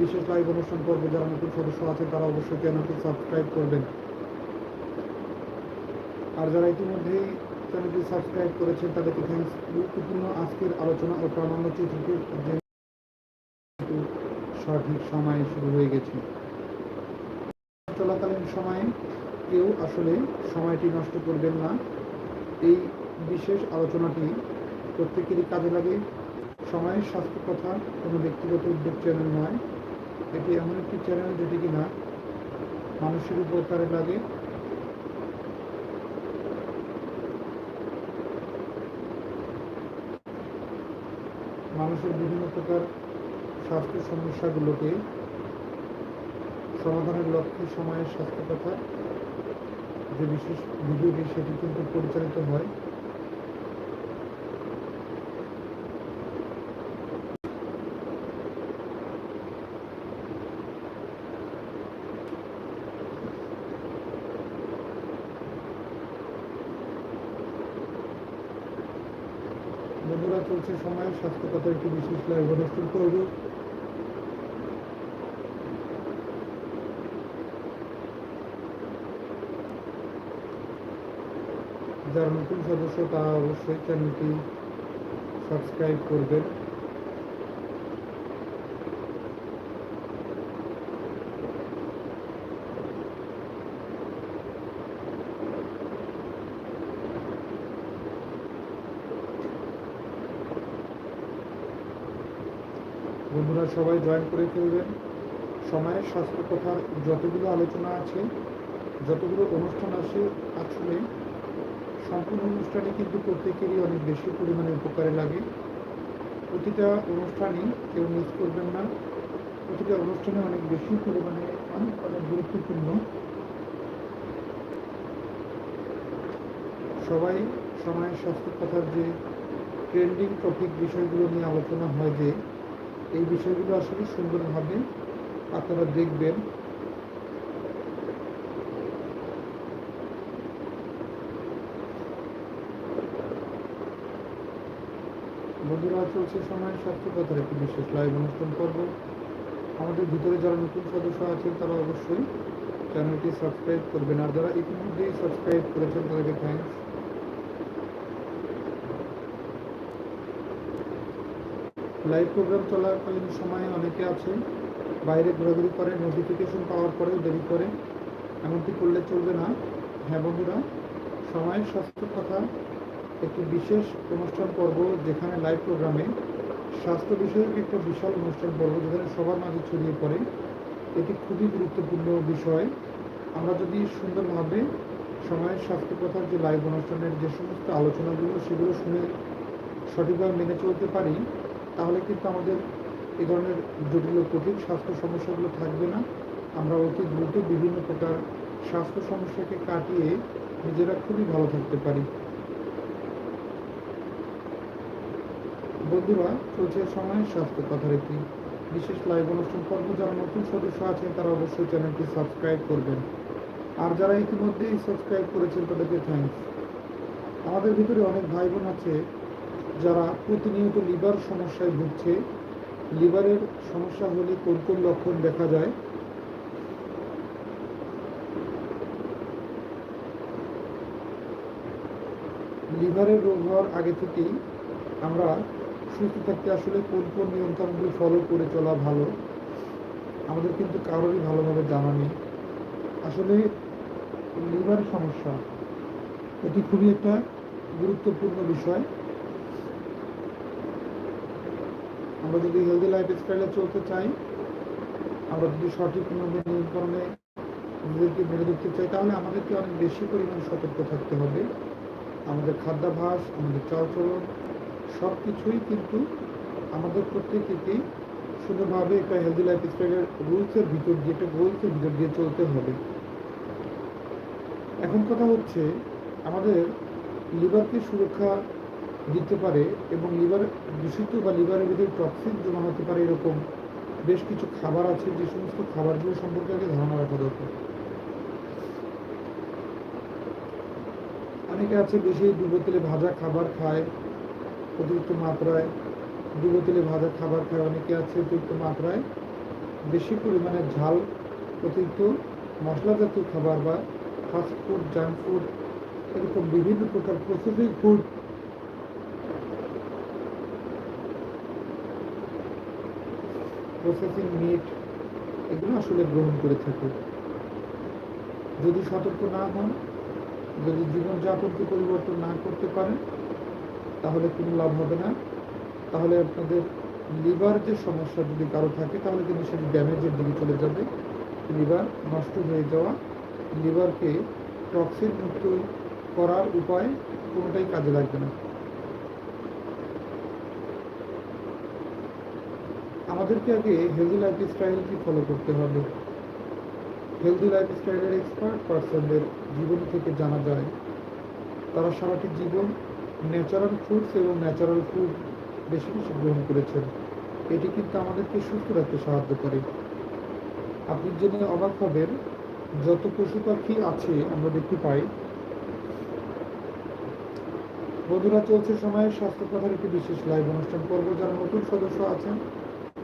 বিশেষ লাইভ অনুষ্ঠান পর্বে যারা নতুন সদস্য তারা অবশ্যই চ্যানেলটি সাবস্ক্রাইব করবেন। আর যারা ইতিমধ্যেই চ্যানেলটি সাবস্ক্রাইব করেছেন, তাদেরকে থ্যাংকস গুরুত্বপূর্ণ আজকের আলোচনা ও প্রামাণ্য সঠিক সময়ে শুরু হয়ে গেছে। চলাকালীন সময়ে কেউ আসলে সময়টি নষ্ট করবেন না। এই বিশেষ আলোচনাটি প্রত্যেকেরই কাজে লাগে। সময়ের স্বাস্থ্য কথা কোনো ব্যক্তিগত উদ্যোগ চ্যানেল নয়। এটি এমন একটি চ্যানেল যেটি কিনা মানুষের উপকারে লাগে। মানুষের বিভিন্ন প্রকার স্বাস্থ্য সমস্যাগুলোকে সমাধানের লক্ষ্যে, সময়ের স্বাস্থ্য কথা যে বিশেষ ভিডিওটি সেটি কিন্তু পরিচালিত হয়। চলছে স্বাস্থ্য কথা একটি বিশেষ লাইভ অনুষ্ঠান করব। যারা নতুন সদস্য তারা অবশ্যই চ্যানেলটি সাবস্ক্রাইব করবেন বন্ধুরা সবাই জয়েন করে ফেলবেন সময়ের স্বাস্থ্য কথার যতগুলো আলোচনা আছে, যতগুলো অনুষ্ঠান আছে, আসলে সম্পূর্ণ অনুষ্ঠানে কিন্তু প্রত্যেকেরই অনেক বেশি পরিমাণে উপকারে লাগে। প্রতিটা অনুষ্ঠানই কেউ মিস করবেন না। প্রতিটা অনুষ্ঠানে অনেক বেশি পরিমাণে, অনেক অনেক গুরুত্বপূর্ণ। সবাই সময়ের স্বাস্থ্য কথার যে ট্রেন্ডিং টপিক বিষয়গুলো নিয়ে আলোচনা হয় যে এই বিষয়গুলো আসলে সুন্দরভাবে আপনারা দেখবেন। বন্ধুরা, চলছে সময়ের স্বাস্থ্য কথার একটি বিশেষ লাইভ অনুষ্ঠান পর্ব। আমাদের ভিতরে যারা নতুন সদস্য আছেন, তারা অবশ্যই চ্যানেলটি সাবস্ক্রাইব করবেন। আর যারা ইতিমধ্যেই সাবস্ক্রাইব করেছেন, তাদেরকে থ্যাংকস লাইভ প্রোগ্রাম চলাকালীন সময়ে অনেকে আছে বাইরে ঘোরাঘুরি করে নোটিফিকেশন পাওয়ার পরেও দেরি করে এমনটি করলে চলবে না। হ্যাঁ বন্ধুরা, সময়ের স্বাস্থ্য কথা, একটি বিশেষ অনুষ্ঠান পর্ব যেখানে লাইভ প্রোগ্রামে স্বাস্থ্য বিষয়ক একটা বিশাল অনুষ্ঠান পর্ব যেখানে সবার মাঝে ছড়িয়ে পড়ে, এটি খুবই গুরুত্বপূর্ণ বিষয়। আমরা যদি সুন্দরভাবে সময়ের স্বাস্থ্য কথার যে লাইভ অনুষ্ঠানের যে সমস্ত আলোচনাগুলো, সেগুলো শুনে সঠিকভাবে মেনে চলতে পারি তাহলে কিন্তু আমাদের এই ধরনের জটিল কঠিন স্বাস্থ্য সমস্যাগুলো থাকবে না। আমরা অতি দ্রুত বিভিন্ন প্রকার স্বাস্থ্য সমস্যাকে কাটিয়ে নিজেরা খুবই ভালো থাকতে পারি। বন্ধুরা, চলছে সময়ের স্বাস্থ্য কথার একটি বিশেষ লাইভ অনুষ্ঠান পর্ব, যারা নতুন সদস্য আছেন, তারা অবশ্যই চ্যানেলটি সাবস্ক্রাইব করবেন। আর যারা ইতিমধ্যেই সাবস্ক্রাইব করেছেন, তাদেরকে থ্যাংকস আমাদের ভিতরে অনেক ভাই বোন আছে যারা প্রতিনিয়ত লিভার সমস্যায় ভুগছে, লিভারের সমস্যা হলে কোন কোন লক্ষণ দেখা যায়? লিভারের রোগ হওয়ার আগে থেকেই আমরা সুস্থ থাকতে আসলে কোন কোন নিয়ন্ত্রণগুলি ফলো করে চলা ভালো, আমাদের কিন্তু কারোরই ভালোভাবে জানা নেই। আসলে লিভার সমস্যা এটি খুবই একটা গুরুত্বপূর্ণ বিষয়। আমরা যদি হেলদি লাইফ স্টাইলে চলতে চাই, আমরা যদি সঠিক সঠিকভাবে নিয়ন্ত্রণে নিজেদেরকে মেরে ধরতে চাই, তাহলে আমাদেরকে অনেক বেশি পরিমাণ সতর্ক থাকতে হবে। আমাদের খাদ্যাভাস আমাদের চালচলন সব কিছুই কিন্তু আমাদের প্রত্যেকেই সুন্দরভাবে একটা হেলদি লাইফ স্টাইলের রুলসের ভিতর দিয়ে, একটা গোলসের ভিতর দিয়ে চলতে হবে। এখন কথা হচ্ছে, আমাদের লিভারকে সুরক্ষা দিতে পারে এবং লিভার, দূষিত বা লিভারের ভিতরে টক্সিন জমা হতে পারে এরকম বেশ কিছু খাবার আছে যে সমস্ত খাবারগুলো সম্পর্কে আগে ধারণা রাখা দরকার। অনেকে আছে বেশি ডুবো তেলে ভাজা খাবার খায়, অতিরিক্ত মাত্রায় ডুবো তেলে ভাজা খাবার খায়। অনেকে আছে অতিরিক্ত মাত্রায় বেশি পরিমাণে ঝাল, অতিরিক্ত মশলা জাতীয় খাবার বা ফাস্ট ফুড জাঙ্ক ফুড এরকম বিভিন্ন প্রকার প্রসেসিং ফুড প্রসেসিং মিট এগুলো আসলে গ্রহণ করে থাকে। যদি সতর্ক না হন, যদি জীবনযাপনকে পরিবর্তন না করতে পারেন, তাহলে কোনো লাভ হবে না। তাহলে আপনাদের লিভার যে সমস্যা যদি কারও থাকে, তাহলে কিন্তু সেটি ড্যামেজের দিকে চলে যাবে। লিভার নষ্ট হয়ে যাওয়া, লিভারকে টক্সিন মুক্ত করার উপায় কোনোটাই কাজে লাগবে না। আমাদেরকে আগে হেলদি লাইফ স্টাইলটি ফলো করতে হবে? হেলদি লাইফ স্টাইলের এক্সপার্ট পার্সনদের জীবন থেকে জানা যায়, তারা সারাটি জীবন ন্যাচারাল ফুডস এবং ন্যাচারাল ফুড বেশি বেশি গ্রহণ করেছেন। এটি কিন্তু আমাদেরকে সুস্থ রাখতে সাহায্য করে। আপনি জেনে অবাক হবেন, যত পশু পাখি আছে আমরা দেখতে পাই বন্ধুরা চলছে সময়ে স্বাস্থ্য কথার একটি বিশেষ লাইভ অনুষ্ঠান। করব যারা নতুন সদস্য আছেন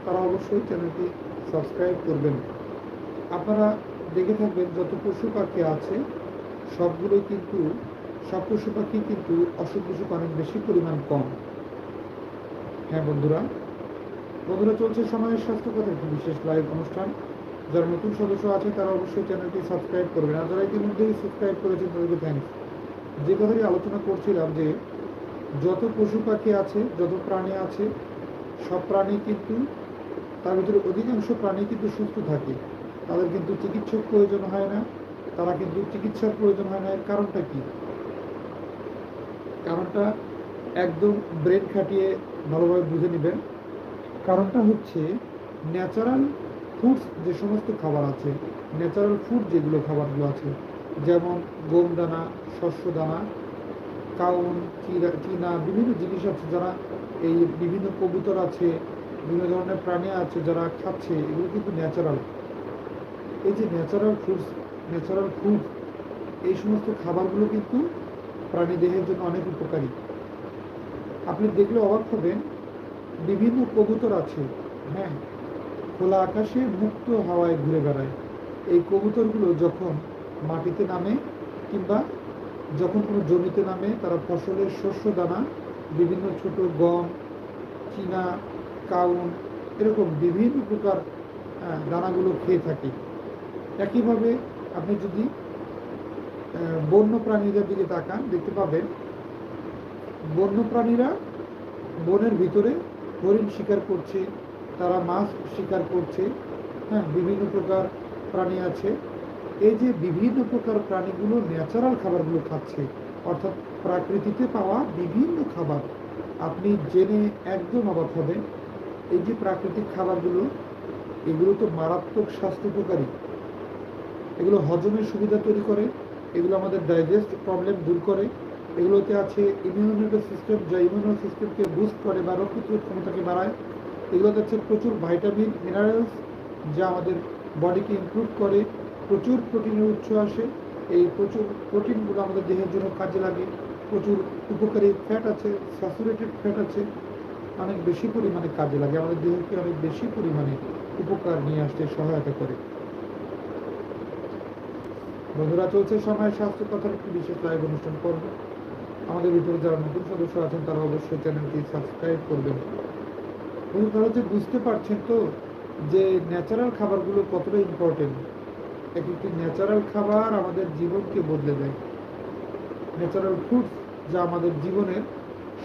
তারা অবশ্যই চ্যানেলটি সাবস্ক্রাইব করবেন। আপনারা দেখে থাকবেন যত পশু পাখি আছে, সবগুলোই কিন্তু, সব পশু পাখি কিন্তু অসুখ বিসুখ অনেক বেশি পরিমাণ কম। হ্যাঁ বন্ধুরা বন্ধুরা, চলছে সময়ের স্বাস্থ্য কথা, একটি বিশেষ লাইভ অনুষ্ঠান। যারা নতুন সদস্য আছে, তারা অবশ্যই চ্যানেলটি সাবস্ক্রাইব করবেন। আর যারা ইতিমধ্যেই সাবস্ক্রাইব করেছেন, তাদেরকে থ্যাংকস যে কথাটি আলোচনা করছিলাম যে, যত পশু পাখি আছে, যত প্রাণী আছে, সব প্রাণী কিন্তু তার ভিতরে অধিকাংশ প্রাণী কিন্তু সুস্থ থাকে। তাদের কিন্তু চিকিৎসক প্রয়োজন হয় না, তারা কিন্তু চিকিৎসার প্রয়োজন হয় না। এর কারণটা কি? কারণটা একদম ব্রেন খাটিয়ে ভালোভাবে বুঝে নেবেন। কারণটা হচ্ছে ন্যাচারাল ফুডস যে সমস্ত খাবার আছে, ন্যাচারাল ফুড যেগুলো খাবারগুলো আছে, যেমন গম দানা শস্য দানা কাউন চিনা, বিভিন্ন জিনিস আছে যারা এই বিভিন্ন কবুতর আছে বিভিন্ন ধরনের প্রাণী আছে যারা খাচ্ছে, এগুলো কিন্তু ন্যাচারাল এই যে ন্যাচারাল ফুডস ন্যাচারাল ফুড এই সমস্ত খাবারগুলো কিন্তু প্রাণী দেহের জন্য অনেক উপকারী। আপনি দেখলে অবাক হবেন, বিভিন্ন কবুতর আছে হ্যাঁ খোলা আকাশে মুক্ত হাওয়ায় ঘুরে বেড়ায়। এই কবুতরগুলো যখন মাটিতে নামে কিংবা যখন কোনো জমিতে নামে, তারা ফসলের শস্য দানা, বিভিন্ন ছোট গম, চীনা কাউন এরকম বিভিন্ন প্রকার দানাগুলো খেয়ে থাকে। একইভাবে আপনি যদি বন্য প্রাণীদের দিকে তাকান, দেখতে পাবেন বন্য প্রাণীরা বনের ভিতরে হরিণ শিকার করছে, তারা মাছ শিকার করছে হ্যাঁ বিভিন্ন প্রকার প্রাণী আছে। এই যে বিভিন্ন প্রকার প্রাণীগুলো ন্যাচারাল খাবারগুলো খাচ্ছে, অর্থাৎ প্রাকৃতিতে পাওয়া বিভিন্ন খাবার, আপনি জেনে একদম অবাক হবেন এই যে প্রাকৃতিক খাবারগুলো, এগুলো তো মারাত্মক স্বাস্থ্য উপকারী এগুলো হজমের সুবিধা তৈরি করে, এগুলো আমাদের ডাইজেস্ট প্রবলেম দূর করে। এগুলোতে আছে ইমিউনিটি সিস্টেম যা ইমিউনো সিস্টেমকে বুস্ট করে বা রোগ প্রতিরোধ ক্ষমতাকে বাড়ায়। এগুলোতে আছে প্রচুর ভাইটামিন মিনারেলস যা আমাদের বডিকে ইমপ্রুভ করে। প্রচুর প্রোটিনের উৎস আসে। এই প্রচুর প্রোটিনগুলো আমাদের দেহের জন্য কাজে লাগে। প্রচুর উপকারী ফ্যাট আছে স্যাচুরেটেড ফ্যাট আছে। অনেক বেশি পরিমাণে কাজে লাগে। আমাদের দেহকে অনেক বেশি পরিমাণে উপকার নিয়ে আসতে সহায়তা করে। বন্ধুরা, চলছে সময়। স্বাস্থ্য কথার একটি বিশেষ লাইভ অনুষ্ঠান করবে আমাদের ভিতরে যারা নতুন সদস্য আছেন, তারা অবশ্যই চ্যানেলটি সাবস্ক্রাইব করবেন। বন্ধু তারা যে বুঝতে পারছেন তো যে ন্যাচারাল খাবারগুলো কতটা ইম্পর্টেন্ট এক একটি ন্যাচারাল খাবার আমাদের জীবনকে বদলে দেয়। ন্যাচারাল ফুড যা আমাদের জীবনের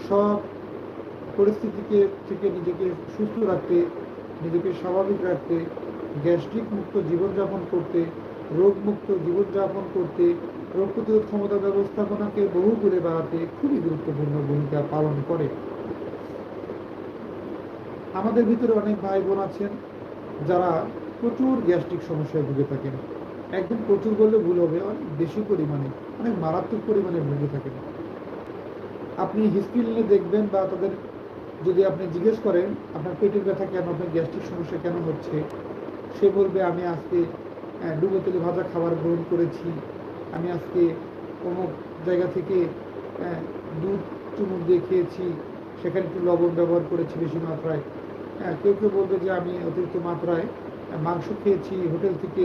সব পরিস্থিতিকে থেকে নিজেকে সুস্থ রাখতে, নিজেকে স্বাভাবিক রাখতে, গ্যাস্ট্রিক মুক্ত জীবনযাপন করতে রোগমুক্ত জীবনযাপন করতে, রোগ প্রতিরোধ ক্ষমতা ব্যবস্থাপনাকে বহু গুণে বাড়াতে খুবই গুরুত্বপূর্ণ ভূমিকা পালন করে। আমাদের ভিতরে অনেক ভাই বোন আছেন যারা প্রচুর গ্যাস্ট্রিক সমস্যায় ভুগে থাকেন। একদম প্রচুর বললে ভুল হবে অনেক বেশি পরিমাণে, অনেক মারাত্মক পরিমাণে ভুগে থাকেন। আপনি হিস্ট্রি নিয়ে দেখবেন বা তাদের যদি আপনি জিজ্ঞেস করেন আপনার পেটের ব্যথা কেন? আপনার গ্যাস্ট্রিক সমস্যা কেন হচ্ছে? সে বলবে আমি আজকে আহ, ডুবো তেলে ভাজা খাবার গ্রহণ করেছি। আমি আজকে অমুক জায়গা থেকে দুধ চুমুক দিয়ে খেয়েছি। সেখানে একটু লবণ ব্যবহার করেছি বেশি মাত্রায়। কেউ কেউ বলবে যে আমি অতিরিক্ত মাত্রায় মাংস খেয়েছি হোটেল থেকে।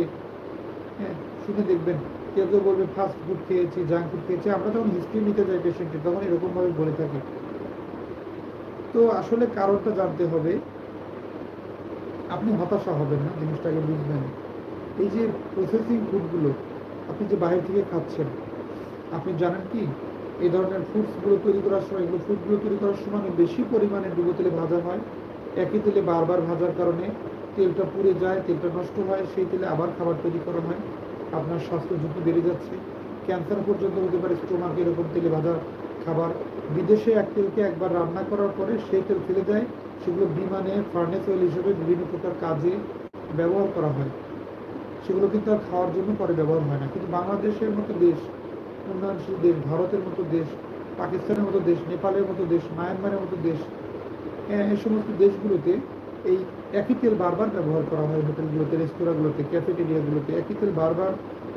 হ্যাঁ শুনে দেখবেন। কেউ কেউ বলবে ফাস্ট ফুড খেয়েছি জাঙ্ক ফুড খেয়েছি। আমরা যখন হিস্ট্রি নিতে যাই পেশেন্টের তখন এরকমভাবে বলে থাকি। তো আসলে কারণটা জানতে হবে। আপনি হতাশা হবেন না জিনিসটাকে বুঝবেন। এই যে প্রসেসিং ফুডগুলো আপনি যে বাইরে থেকে খাচ্ছেন, আপনি জানেন কি, এই ধরনের ফুডসগুলো তৈরি করার সময়, এগুলো ফুডগুলো তৈরি করার সময় অনেক বেশি পরিমাণে ডুবো তেলে ভাজা হয়। একই তেলে বারবার ভাজার কারণে তেলটা পুড়ে যায়, তেলটা নষ্ট হয়, সেই তেলে আবার খাবার তৈরি করা হয়। আপনার স্বাস্থ্য ঝুঁকি বেড়ে যাচ্ছে। ক্যান্সার পর্যন্ত হতে পারে, স্টোমাক এরকম তেলে ভাজা খাবার বিদেশে এক তেলকে একবার রান্না করার পরে সেই তেল ফেলে দেয়। সেগুলো বিমানে ফার্নেস অয়েল হিসেবে বিভিন্ন প্রকার কাজে ব্যবহার করা হয়। সেগুলো কিন্তু আর খাওয়ার জন্য পরে ব্যবহার হয় না। কিন্তু বাংলাদেশের মতো দেশ, উন্নয়নশীল দেশ, ভারতের মতো দেশ, পাকিস্তানের মতো দেশ, নেপালের মতো দেশ, মায়ানমারের মতো দেশ এই সমস্ত দেশগুলোতে এই একই তেল বারবার ব্যবহার করা হয় হোটেলগুলোতে, রেস্তোরাঁগুলোতে ক্যাফেটেরিয়াগুলোতে একই তেল বারবার,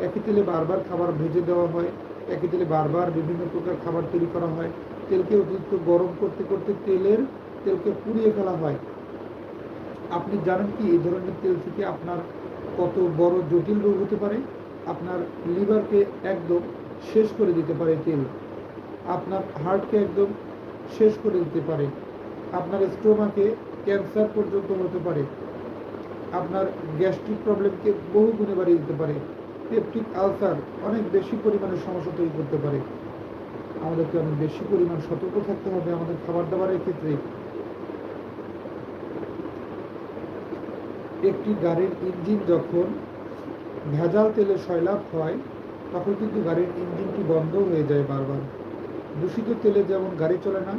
একই তেলে বারবার খাবার ভেজে দেওয়া হয়। একই তেলে বারবার বিভিন্ন প্রকার খাবার তৈরি করা হয়। তেলকে অতিরিক্ত গরম করতে করতে তেলের তেলকে পুড়িয়ে ফেলা হয়। আপনি জানেন কি এই ধরনের তেল থেকে আপনার কত বড় জটিল রোগ হতে পারে? আপনার লিভারকে একদম শেষ করে দিতে পারে তেল। আপনার হার্টকে একদম শেষ করে দিতে পারে। আপনার স্টোমাকে ক্যান্সার পর্যন্ত হতে পারে। আপনার গ্যাস্ট্রিক প্রবলেমকে বহু গুণে বাড়িয়ে দিতে পারে। পেপটিক আলসার অনেক বেশি পরিমাণে সমস্যা তৈরি করতে পারে। আমাদেরকে অনেক বেশি পরিমাণ সতর্ক থাকতে হবে আমাদের খাবার দাবারের ক্ষেত্রে। একটি গাড়ির ইঞ্জিন যখন ভেজাল তেলে সয়লাভ হয়, তখন কিন্তু গাড়ির ইঞ্জিনটি বন্ধ হয়ে যায় বারবার। দূষিত তেলে যেমন গাড়ি চলে না,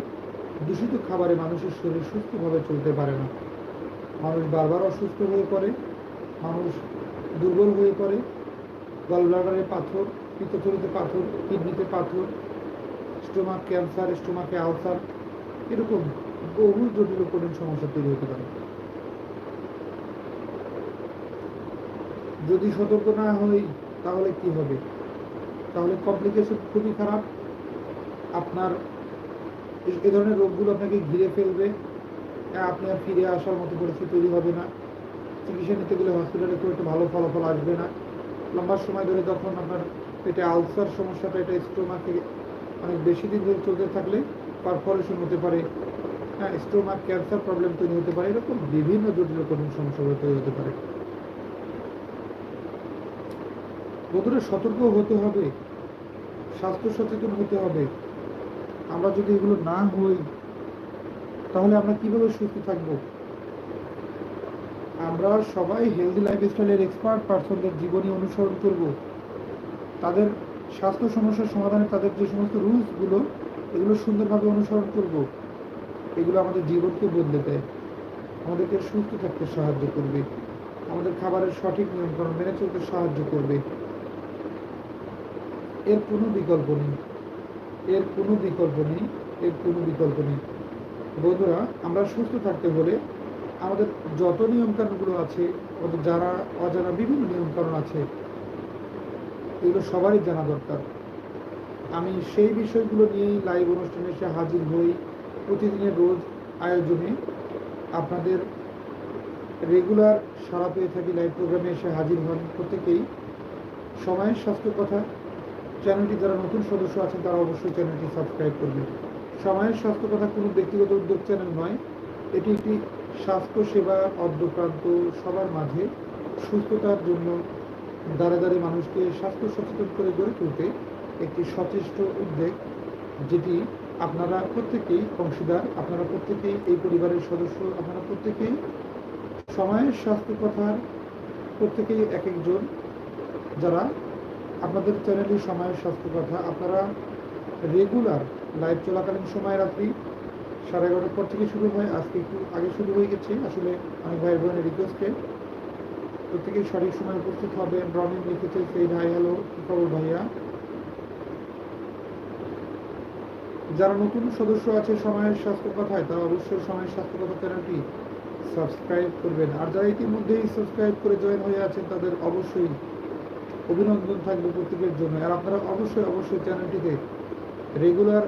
দূষিত খাবারে মানুষের শরীর সুস্থভাবে চলতে পারে না। মানুষ বারবার অসুস্থ হয়ে পড়ে, মানুষ দুর্বল হয়ে পড়ে গলব্লাডারে পাথর পিত্তথলিতে পাথর কিডনিতে পাথর স্টোমাক ক্যান্সার স্টোমাকে আলসার এরকম বহু জটিল কঠিন সমস্যা তৈরি হতে পারে। যদি সতর্ক না হই তাহলে কি হবে? তাহলে কমপ্লিকেশন খুবই খারাপ। আপনার এ- ধরনের রোগগুলো আপনাকে ঘিরে ফেলবে। হ্যাঁ, আপনি আর ফিরে আসার মতো পরিস্থিতি তৈরি হবে না। চিকিৎসা নিতে গেলে হসপিটালে খুব একটা ভালো ফলাফল আসবে না। লম্বা সময় ধরে তখন আপনার পেটে আলসার সমস্যাটা, এটা স্টোমাকে অনেক বেশি দিন ধরে চলতে থাকলে পারফরেশন হতে পারে। হ্যাঁ স্টোমাক ক্যান্সার প্রবলেম তৈরি হতে পারে, এরকম বিভিন্ন জটিল কঠিন সমস্যাগুলো তৈরি হতে পারে। বন্ধুরা, সতর্ক হতে হবে, স্বাস্থ্য সচেতন হতে হবে। আমরা যদি এগুলো না হই, তাহলে আমরা কীভাবে সুস্থ থাকব? আমরা সবাই হেলদি লাইফস্টাইলের এক্সপার্ট পার্সনদের জীবনী অনুসরণ করব। তাদের স্বাস্থ্য সমস্যার সমাধানে তাদের যে সমস্ত রুলসগুলো এগুলো সুন্দরভাবে অনুসরণ করব। এগুলো আমাদের জীবনকে বদলে দেয়। আমাদেরকে সুস্থ থাকতে সাহায্য করবে। আমাদের খাবারের সঠিক নিয়মকানুন মেনে চলতে সাহায্য করবে। এর কোনো বিকল্প নেই। এর কোনো বিকল্প নেই। এর কোনো বিকল্প নেই। বন্ধুরা, আমরা সুস্থ থাকতে হলে আমাদের যত নিয়মকানুনগুলো আছে, আমাদের যারা অজানা বিভিন্ন নিয়মকানুন আছে, এগুলো সবারই জানা দরকার। আমি সেই বিষয়গুলো নিয়েই লাইভ অনুষ্ঠানে এসে হাজির হই প্রতিদিনের রোজ আয়োজনে। আপনাদের রেগুলার সারা পেয়ে থাকি লাইভ প্রোগ্রামে এসে হাজির হন প্রত্যেকেই। সময়ের স্বাস্থ্য কথা চ্যানেলটি যারা নতুন সদস্য আছেন তারা অবশ্যই চ্যানেলটি সাবস্ক্রাইব করবেন। সময়ের স্বাস্থ্য কথা কোনো ব্যক্তিগত উদ্যোগ চ্যানেল নয়। এটি একটি স্বাস্থ্য সেবা অর্ধপ্রান্ত সবার মাঝে সুস্থতার জন্য দাঁড়ে দাঁড়িয়ে মানুষকে স্বাস্থ্য সচেতন করে গড়ে তুলতে একটি সচেষ্ট উদ্যোগ, যেটি আপনারা প্রত্যেকেই অংশীদার, আপনারা প্রত্যেকেই এই পরিবারের সদস্য, আপনারা প্রত্যেকেই সময়ের স্বাস্থ্য কথার প্রত্যেকেই এক একজন যারা আপনাদের চ্যানেলে সময়ের স্বাস্থ্য কথা আপনারা রেগুলার লাইভ চলাকালীন সময় রাত্রি সাড়ে এগারোটার পর থেকে শুরু হয়। আজকে একটু আগে শুরু হয়ে গেছে। আসলে অনেক ভাই বোনের রিকোয়েস্টে প্রত্যেকেই সঠিক সময় উপস্থিত হবেন রনিন লিখেছে সেই ভাই। হ্যালো খবর ভাইয়া। যারা নতুন সদস্য আছে সময়ের স্বাস্থ্য কথায়, তারা অবশ্যই সময়ের স্বাস্থ্য কথা চ্যানেলটি সাবস্ক্রাইব করবেন। আর যারা ইতিমধ্যেই সাবস্ক্রাইব করে জয়েন হয়ে আছেন, তাদের অবশ্যই অভিনন্দন থাকবে প্রত্যেকের জন্য। আর আপনারা অবশ্যই অবশ্যই চ্যানেলটিতে রেগুলার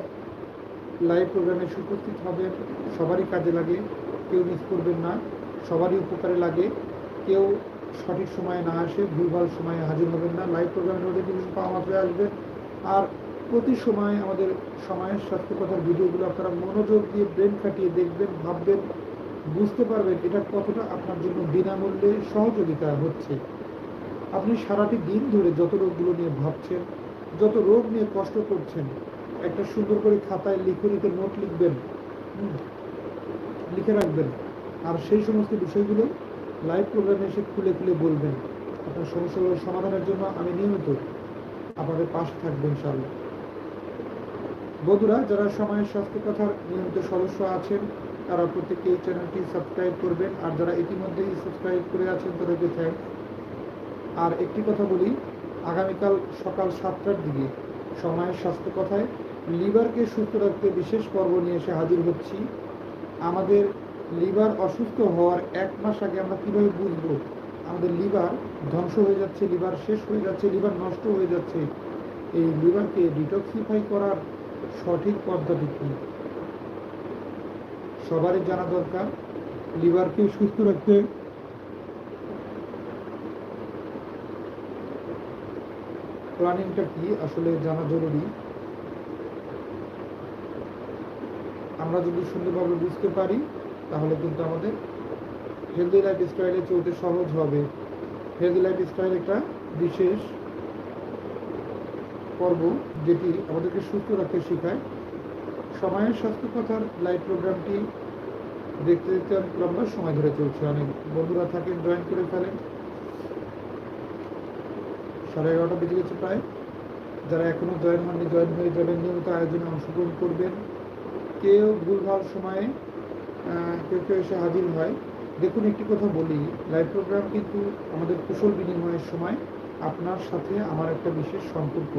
লাইভ প্রোগ্রামে উপস্থিত হবেন, সবারই কাজে লাগে, কেউ মিস করবেন না, সবারই উপকারে লাগে, কেউ সঠিক সময়ে না আসে, ভুলভাল সময়ে হাজির হবেন না লাইভ প্রোগ্রামের নোটিফিকেশন পাওয়া মাত্রই আসবেন আর প্রতি সময় আমাদের সময়ের স্বাস্থ্য কথার ভিডিওগুলো আপনারা মনোযোগ দিয়ে ব্রেন খাটিয়ে দেখবেন, ভাববেন, বুঝতে পারবেন এটা কতটা আপনার জন্য বিনামূল্যে সহযোগিতা হচ্ছে। আপনি সারাটি দিন ধরে যত রোগগুলো নিয়ে ভাবছেন, যত রোগ নিয়ে কষ্ট করছেন একটা সুন্দর করে খাতায় লিখে নোট লিখবেন লিখে রাখবেন। আর সেই সমস্ত বিষয়গুলো লাইভ প্রোগ্রামে এসে খুলে খুলে বলবেন। আপনার সমস্যাগুলো সমাধানের জন্য আমি নিয়মিত আপনাদের পাশে থাকব ইনশাআল্লাহ। বন্ধুরা, যারা সময়ের স্বাস্থ্য কথার নিয়মিত সদস্য আছেন, তারা প্রত্যেকে এই চ্যানেলটি সাবস্ক্রাইব করবেন। আর যারা ইতিমধ্যেই সাবস্ক্রাইব করে আছেন, তাদেরকে থ্যাংক আর একটি কথা বলি, আগামীকাল সকাল সাতটার দিকে সময়ের স্বাস্থ্য কথায় লিভারকে সুস্থ রাখতে বিশেষ পর্ব নিয়ে এসে হাজির হচ্ছি। আমাদের লিভার অসুস্থ হওয়ার এক মাস আগে আমরা কীভাবে বুঝব? আমাদের লিভার ধ্বংস হয়ে যাচ্ছে, লিভার শেষ হয়ে যাচ্ছে, লিভার নষ্ট হয়ে যাচ্ছে। এই লিভারকে ডিটক্সিফাই করার সঠিক পদ্ধতি কী? সবারই জানা দরকার, লিভারকে সুস্থ রাখতে প্ল্যানিংটা কি? আসলে জানা জরুরি। আমরা যদি সুন্দরভাবে বুঝতে পারি, তাহলে কিন্তু আমাদের হেলদি লাইফ স্টাইলে চলতে সহজ হবে। হেলদি লাইফ স্টাইল একটা বিশেষ পর্ব যেটি আমাদেরকে সুস্থ রাখতে শেখায়। সময়ের স্বাস্থ্য কথার লাইভ প্রোগ্রামটি দেখতে দেখতে লম্বা সময় ধরে চলছে। অনেক বন্ধুরা থাকেন জয়েন করে ফেলেন। সাড়ে এগারোটা বেজে গেছে প্রায়। যারা এখনও জয়েন হননি জয়েন হয়ে যাবেন। নিয়মিত আয়োজনে অংশগ্রহণ করবেন। কেউ ভুলভাল সময়ে কেউ কেউ এসে হাজির হয়। দেখুন একটি কথা বলি লাইভ প্রোগ্রাম কিন্তু আমাদের কুশল বিনিময়ের সময় আপনার সাথে আমার একটা বিশেষ সম্পর্ক।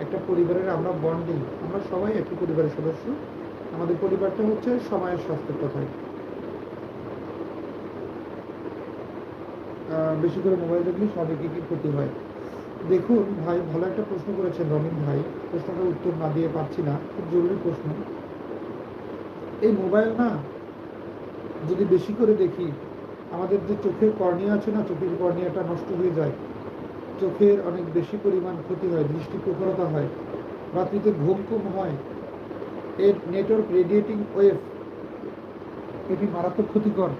একটা পরিবারের আমরা বন্ডিং আমরা সবাই একটি পরিবারের সদস্য। আমাদের পরিবারটা হচ্ছে সময়ের স্বাস্থ্যের আহ, বেশি করে মোবাইল দেখলে সবে কি কি ক্ষতি হয়? দেখুন ভাই ভালো একটা প্রশ্ন করেছেন রমিন ভাই। প্রশ্নটার উত্তর না দিয়ে পারছি না। খুব জরুরি প্রশ্ন। এই মোবাইল না যদি বেশি করে দেখি, আমাদের যে চোখের কর্নিয়া আছে না, চোখের কর্নিয়াটা নষ্ট হয়ে যায়। চোখের অনেক বেশি পরিমাণ ক্ষতি হয় দৃষ্টি প্রখরতা হয়। রাত্রিতে ঘুম কম হয়। এর নেটওয়ার্ক রেডিয়েটিং ওয়েভ এটি মারাত্মক ক্ষতিকর।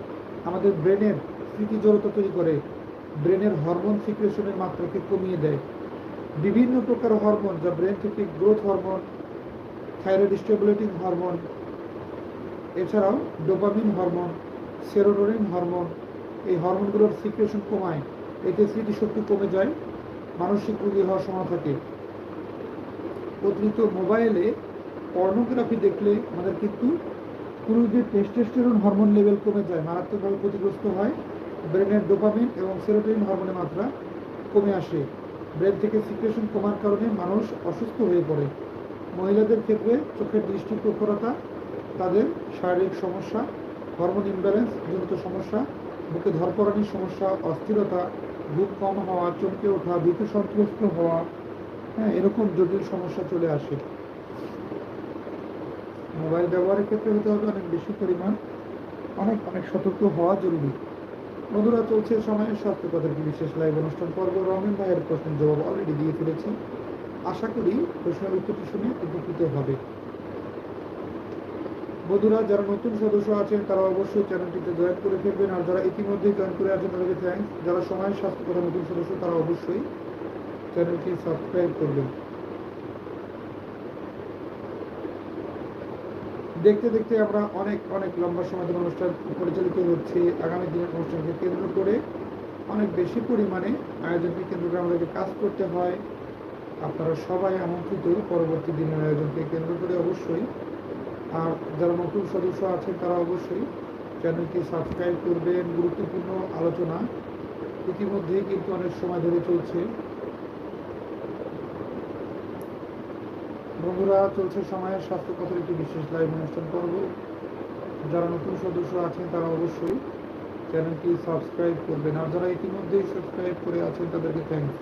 আমাদের ব্রেনের স্মৃতি জড়তা তৈরি করে। ব্রেনের হরমোন সিক্রেশনের মাত্রাকে কমিয়ে দেয়। বিভিন্ন প্রকার হরমোন, যা ব্রেন থেকে growth hormone thyroid stimulating hormone এছাড়াও ডোপামিন হরমোন, সেরোটোনিন হরমোন, এই হরমোনগুলোর সিক্রেশন কমায়, এতে স্মৃতিশক্তি কমে যায়, মানসিক রোগী হওয়ার সময় থাকে। অতিরিক্ত মোবাইলে পর্নোগ্রাফি দেখলে আমাদের কিন্তু পুরুষদের টেস্টোস্টেরন হরমোন লেভেল কমে যায়, মারাত্মকভাবে ক্ষতিগ্রস্ত হয় ব্রেনের ডোপামিন এবং সেরোটোনিন হরমোনের মাত্রা কমে আসে। ব্রেন থেকে সিক্রেশন কমার কারণে মানুষ অসুস্থ হয়ে পড়ে। মহিলাদের ক্ষেত্রে চোখের দৃষ্টি প্রখরতা তাদের শারীরিক সমস্যা, হরমোন ইমব্যালেন্স জনিত সমস্যা, বুকে ধরপড়ানির সমস্যা, অস্থিরতা বুক কম হওয়া, চমকে ওঠা, ভীতু সন্ত্রস্ত হওয়া হ্যাঁ এরকম জটিল সমস্যা চলে আসে। মোবাইল ব্যবহারের ক্ষেত্রে হতে হবে অনেক বেশি পরিমাণ, অনেক অনেক সতর্ক হওয়া জরুরি। বন্ধুরা, চলছে সময়ের স্বাস্থ্য কথার বিশেষ লাইভ অনুষ্ঠান পর্ব। রমেন ভাইয়ের প্রশ্নের জবাব অলরেডি দিয়ে ফেলেছি। আশা করি প্রশ্নের উত্তরটি শুনে উপকৃত হবে। বন্ধুরা, যারা নতুন সদস্য আছেন, তারা অবশ্যই চ্যানেলটিতে জয়েন করে ফেলবেন আর যারা ইতিমধ্যেই জয়েন করে আছেন, তাদেরকে থ্যাংকস যারা সময় স্বাস্থ্য কথা নতুন সদস্য, তারা অবশ্যই চ্যানেলটি সাবস্ক্রাইব করবেন। দেখতে দেখতে আমরা অনেক অনেক লম্বা সময় ধরে অনুষ্ঠান পরিচালিত হচ্ছে। আগামী দিনের অনুষ্ঠানকে কেন্দ্র করে অনেক বেশি পরিমাণে আয়োজনকে কেন্দ্র করে আমাদেরকে কাজ করতে হয়। আপনারা সবাই আমন্ত্রিত। পরবর্তী দিনের আয়োজনকে কেন্দ্র করে অবশ্যই আর যারা নতুন সদস্য আছেন, তারা অবশ্যই চ্যানেলটি সাবস্ক্রাইব করবেন। গুরুত্বপূর্ণ আলোচনা ইতিমধ্যেই কিন্তু অনেক সময় ধরে চলছে। বন্ধুরা, চলছে সময়ের স্বাস্থ্য কথার একটি বিশেষ লাইভ অনুষ্ঠান পর্ব। যারা নতুন সদস্য আছেন, তারা অবশ্যই চ্যানেলটি সাবস্ক্রাইব করবেন। আর যারা ইতিমধ্যেই সাবস্ক্রাইব করে আছেন, তাদেরকে থ্যাংকস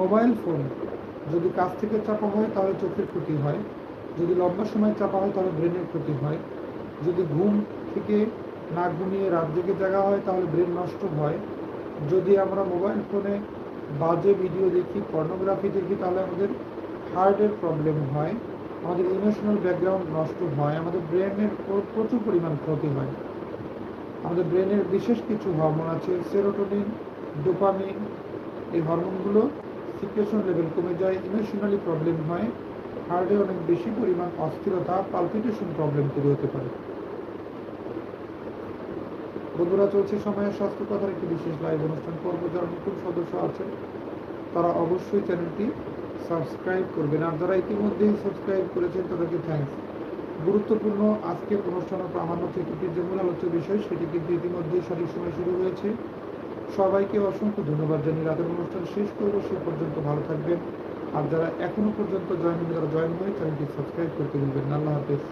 মোবাইল ফোন যদি কাছ থেকে চাপা হয়, তাহলে চোখের ক্ষতি হয়। যদি লম্বা সময় চাপা হয়, তাহলে ব্রেনের ক্ষতি হয়। যদি ঘুম থেকে না ঘুমিয়ে রাত জেগে জাগা হয়, তাহলে ব্রেন নষ্ট হয়। যদি আমরা মোবাইল ফোনে বাজে ভিডিও দেখি, পর্নোগ্রাফি দেখি, তাহলে আমাদের হার্টের প্রবলেম হয়। আমাদের ইমোশনাল ব্যাকগ্রাউন্ড নষ্ট হয়। আমাদের ব্রেনের প্রচুর পরিমাণ ক্ষতি হয়। আমাদের ব্রেনের বিশেষ কিছু হরমোন আছে, সেরোটোনিন, ডোপামিন, এই হরমোনগুলো সিক্রেশন লেভেল কমে যায় ইমোশনালি প্রবলেম হয় হার্টে অনেক বেশি পরিমাণ অস্থিরতা পালপিটেশন প্রবলেম তৈরি হতে পারে। বন্ধুরা, চলছে সময়ের স্বাস্থ্য কথার একটি বিশেষ লাইভ অনুষ্ঠান। পর্ব যারা নতুন সদস্য আছেন, তারা অবশ্যই চ্যানেলটি সাবস্ক্রাইব করবেন। আর যারা ইতিমধ্যেই সাবস্ক্রাইব করেছেন, তাদেরকে থ্যাংকস গুরুত্বপূর্ণ আজকের অনুষ্ঠানের প্রামাণ্য ত্রিপুটির যে মূল আলোচ্য বিষয়, সেটি কিন্তু ইতিমধ্যেই সঠিক সময় শুরু হয়েছে। সবাইকে অসংখ্য ধন্যবাদ জানিয়ে রাতের অনুষ্ঠান শেষ করব। সে পর্যন্ত ভালো থাকবেন। আর যারা এখনও পর্যন্ত জয়েন তারা জয়েন হয়ে চ্যানেলটি সাবস্ক্রাইব করতে ভুলবেন আল্লাহ হাফেজ।